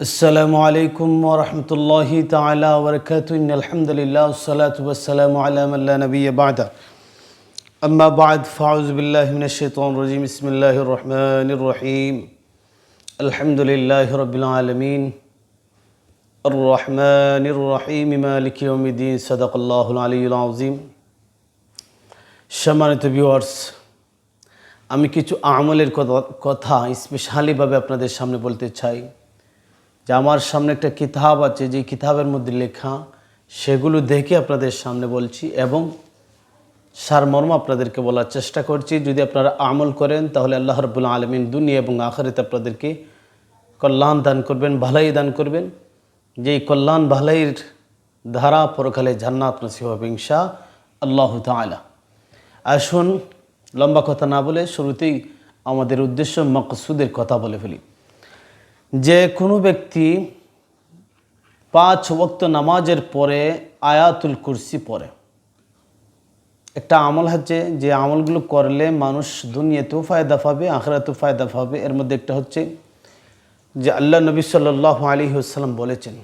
আসসালামু আলাইকুম ওরহমতুল্লাহি তালা বরকাতুন আলহামদুলিল্লাহ সালাত ওসালাম আলামাল্লা নবী বাদা আম্মা বাদ ফাউজবিল্লাহমিন শেতন রজিম ইসমিল্লাহ রহমান রহিম আলহামদুলিল্লাহ রবিল আলমিন রহমান রহিম ইমালিকিউমিদ্দিন সদাকল্লাহ আলিউল আজিম সম্মানিত ভিউয়ার্স আমি কিছু আমলের কথা স্পেশালিভাবে আপনাদের সামনে বলতে চাই। যে আমার সামনে একটা কিতাব আছে, যে কিতাবের মধ্যে লেখা, সেগুলো দেখে আপনাদের সামনে বলছি এবং সারমর্ম আপনাদেরকে বলার চেষ্টা করছি। যদি আপনারা আমল করেন, তাহলে আল্লাহ রবুল্লা আলমিন দুনিয়া এবং আখরিতে আপনাদেরকে কল্যাণ দান করবেন, ভালাই দান করবেন। যেই কল্যাণ ভালাইয়ের ধারা পরকালে জান্নাত নসিব হবে আল্লাহ তালা আসুন, লম্বা কথা না বলে শুরুতেই আমাদের উদ্দেশ্য, মকসুদের কথা বলে ফেলি। যে কোনো ব্যক্তি পাঁচ ওক্ত নামাজের পরে আয়াতুল কুরসি পড়ে। একটা আমল হচ্ছে যে আমলগুলো করলে মানুষ দুনিয়াতেও ফায়দা পাবে, আখরাতেও ফায়দা পাবে। এর মধ্যে একটা হচ্ছে যে আল্লাহ নবী সাল্লাহ আলী আসসালাম বলেছেন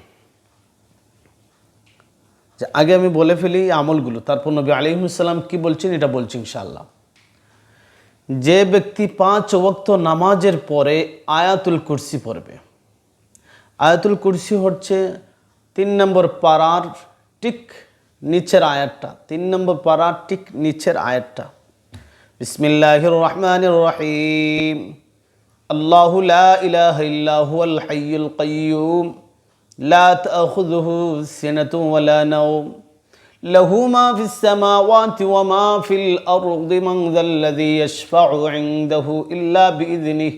যে আগে আমি বলে ফেলি আমলগুলো, তারপর নবী আলিমসাল্লাম কি বলছেন এটা বলছি ইনশাআল্লাহ। যে ব্যক্তি পাঁচ ওক্ত নামাজের পরে আয়াতুল কুরসি পড়বে। আয়াতুল কুরসি হচ্ছে তিন নম্বর পাড়ার টিক নিচের আয়াতটা, তিন নম্বর পাড়ার টিক নিচের আয়াতটা। বিসমিল্লাহ রহমান রহিম। আল্লাহ ইহুল হাইয়ুল লা তাখুযুহু সিনাতুন ওয়ালা নাওম। له ما في السماوات وما في الأرض من ذا الذي يشفع عنده إلا بإذنه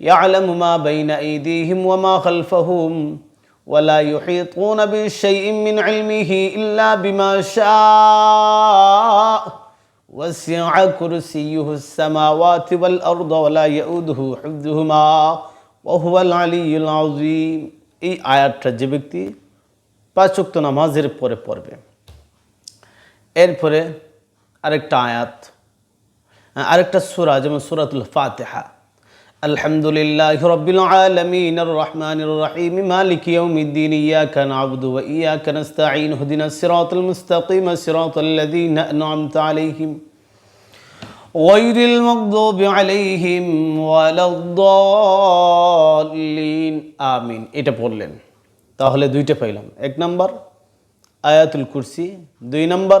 يعلم ما بين أيديهم وما خلفهم ولا يحيطون بشيء من علمه إلا بما شاء وسع كرسيه السماوات والأرض ولا يؤوده حفظهما وهو العلي العظيم এই আয়াতটা যে ব্যক্তি পাঁচক্ত নামাজের পরে পড়বে এরপরে আরেকটা আয়াত আরেকটা সুরা যেমন সুরাতুল ফাতেহা আলহামদুলিল্লাহ রব্বিল আলামিন الرحمن الرحيم مالك يوم الدين إياك نعبد وإياك نستعين اهدنا الصراط المستقيم صراط الذين أنعمت عليهم غير المغضوب عليهم ولا الضالين আমিন এটা পড়লেন তাহলে দুইটা পাইলাম এক নাম্বার আয়াতুল কুরসি দুই নাম্বার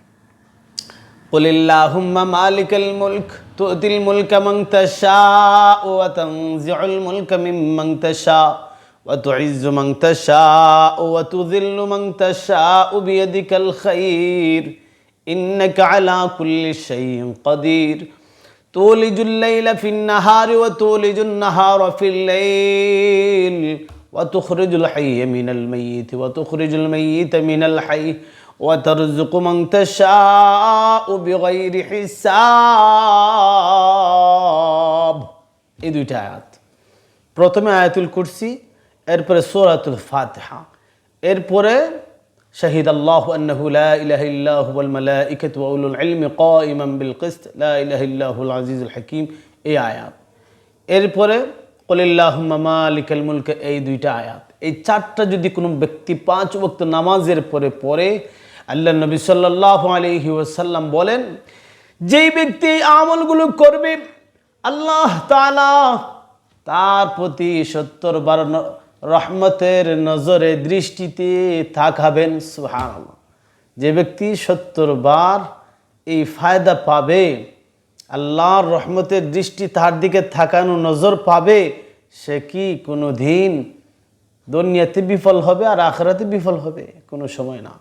قل اللهم مالك الملك تؤتي الملك من تشاء وتنزع الملك ممن تشاء وتعز من تشاء وتذل من تشاء بيدك الخير إنك على كل شيء قدير. تولج الليل في النهار وتولج النهار في الليل وتخرج الحي من الميت وتخرج الميت من الحي. وترزق من تشاء بغير حساب এই দুইটা আয়াত প্রথমে আয়াতুল কুরসি এরপরে সূরাতুল ফাতিহা এরপরে شهد الله أنه لا إله إلا هو الملائكة وأولو العلم قائما بالقسط لا إله إلا هو العزيز الحكيم এই আয়াত এরপরে কলিল্লাহুম্মা মালিকাল মুলক এই দুইটা আয়াত এই চারটা যদি কোনো ব্যক্তি পাঁচ ওয়াক্ত নামাজের পরে পড়ে আল্লাহ নবী সাল্লাল্লাহু আলাইহি ওয়াসাল্লাম বলেন, যেই ব্যক্তি আমলগুলো করবে, আল্লাহ তাআলা তার প্রতি সত্তর বার রহমতের নজরে দৃষ্টিতে থাকাবেন সুহান যে ব্যক্তি সত্তর বার এই ফায়দা পাবে, আল্লাহর রহমতের দৃষ্টি তার দিকে থাকানো নজর পাবে, সে কি কোনো দিন দুনিয়াতে বিফল হবে আর আখরাতে বিফল হবে? কোনো সময় না।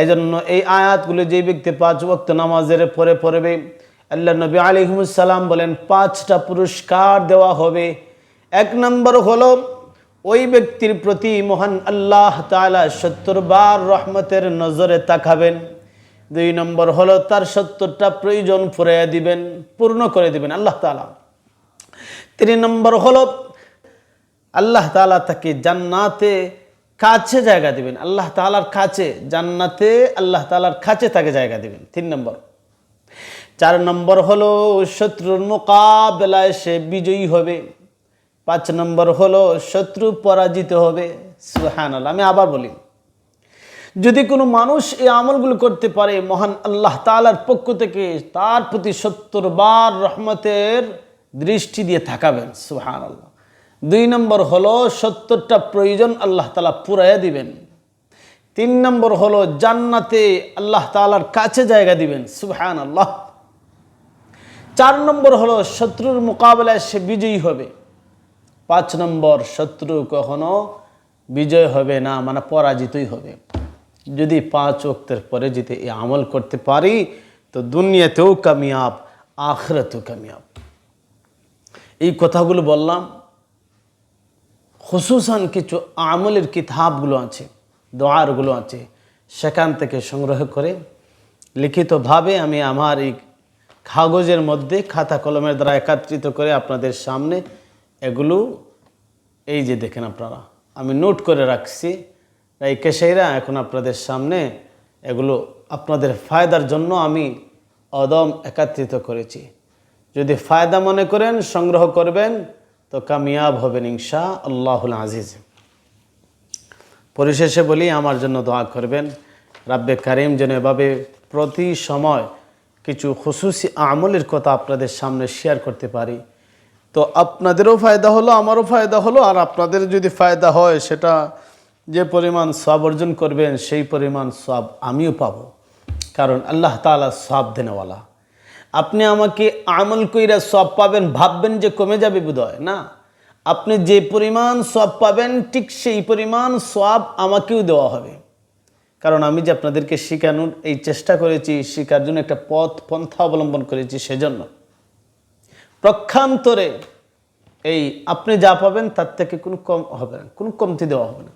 এই জন্য এই আয়াতগুলো যে ব্যক্তি পাঁচ ওয়াক্ত নামাজের পরে পড়বে, আল্লাহ নবী আলিহমুসাল্লাম বলেন, পাঁচটা পুরস্কার দেওয়া হবে। এক নম্বর হলো, ওই ব্যক্তির প্রতি মহান আল্লাহ তাআলা সত্তর বার রহমতের নজরে তাকাবেন। দুই নম্বর হলো, তার সত্তরটা প্রয়োজন ফুরাইয়া দিবেন, পূর্ণ করে দিবেন আল্লাহ তালা তিন নম্বর হলো, আল্লাহ তালা তাকে জান্নাতে কাছে জায়গা দিবেন। আল্লাহ তালার কাছে, জান্নাতে আল্লাহ তালার কাছে তাকে জায়গা দিবেন। তিন নম্বর। চার নম্বর হলো শত্রুর মোকাবেলায় সে বিজয়ী হবে। পাঁচ নম্বর হলো শত্রু পরাজিত হবে। সুহান আমি আবার বলি, যদি কোনো মানুষ এই আমলগুলো করতে পারে, মহান আল্লাহ তালার পক্ষ থেকে তার প্রতি সত্তর বার রহমতের দৃষ্টি দিয়ে থাকাবেন সুহান আল্লাহ দুই নম্বর হলো সত্তরটা প্রয়োজন আল্লাহ তালা পুরাইয়া দিবেন। তিন নম্বর হলো জান্নাতে আল্লাহ তালার কাছে জায়গা দিবেন সুহান আল্লাহ চার নম্বর হলো শত্রুর মোকাবেলায় সে বিজয়ী হবে। পাঁচ নম্বর, শত্রু কখনো বিজয় হবে না মানে পরাজিতই হবে। যদি পাঁচ ওক্তের পরে যদি এই আমল করতে পারি, তো দুনিয়াতেও কামিয়াব, আখরাতেও কামিয়াব। এই কথাগুলো বললাম খুসুসান কিছু আমলের কিতাবগুলো আছে, দোয়ারগুলো আছে, সেখান থেকে সংগ্রহ করে লিখিতভাবে আমি আমার এই কাগজের মধ্যে খাতা কলমের দ্বারা একত্রিত করে আপনাদের সামনে এগুলো, এই যে দেখেন আপনারা, আমি নোট করে রাখছি। এই কেশাইরা এখন আপনাদের সামনে এগুলো আপনাদের ফায়দার জন্য আমি অদম একত্রিত করেছি। যদি ফায়দা মনে করেন, সংগ্রহ করবেন তো কামিয়াব হবেন ইনশা আল্লাহুল আজিজ। পরিশেষে বলি, আমার জন্য দোয়া করবেন। রাব্বে কারিম যেন এভাবে প্রতি সময় কিছু খুশুসি আমলের কথা আপনাদের সামনে শেয়ার করতে পারি। তো আপনাদেরও ফায়দা হলো, আমারও ফায়দা হলো, আর আপনাদের যদি ফায়দা হয়, সেটা যে পরিমাণ সব অর্জন করবেন, সেই পরিমাণ সব আমিও পাবো। কারণ আল্লাহ তালা সব দেনেওয়ালা। আপনি আমাকে আমল কইরা সব পাবেন, ভাববেন যে কমে যাবে বোধহয়। না। আপনি যে পরিমাণ সব পাবেন, ঠিক সেই পরিমাণ সব আমাকেও দেওয়া হবে। কারণ আমি যে আপনাদেরকে শেখানোর এই চেষ্টা করেছি, শেখার জন্য একটা পথ, পন্থা অবলম্বন করেছি সেজন্য। প্রক্ষান্তরে এই আপনি যা পাবেন, তার থেকে কোনো কম হবে না, কোনো কমতি দেওয়া হবে না।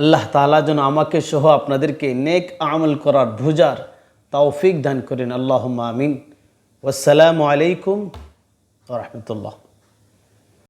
আল্লাহ তালা যেন আমাকে সহ আপনাদেরকে নেক আমল করার ভুজার তৌফিক দান করেন আল্লাহ আমিন ওসালামু আলাইকুম রহমতুল্লাহ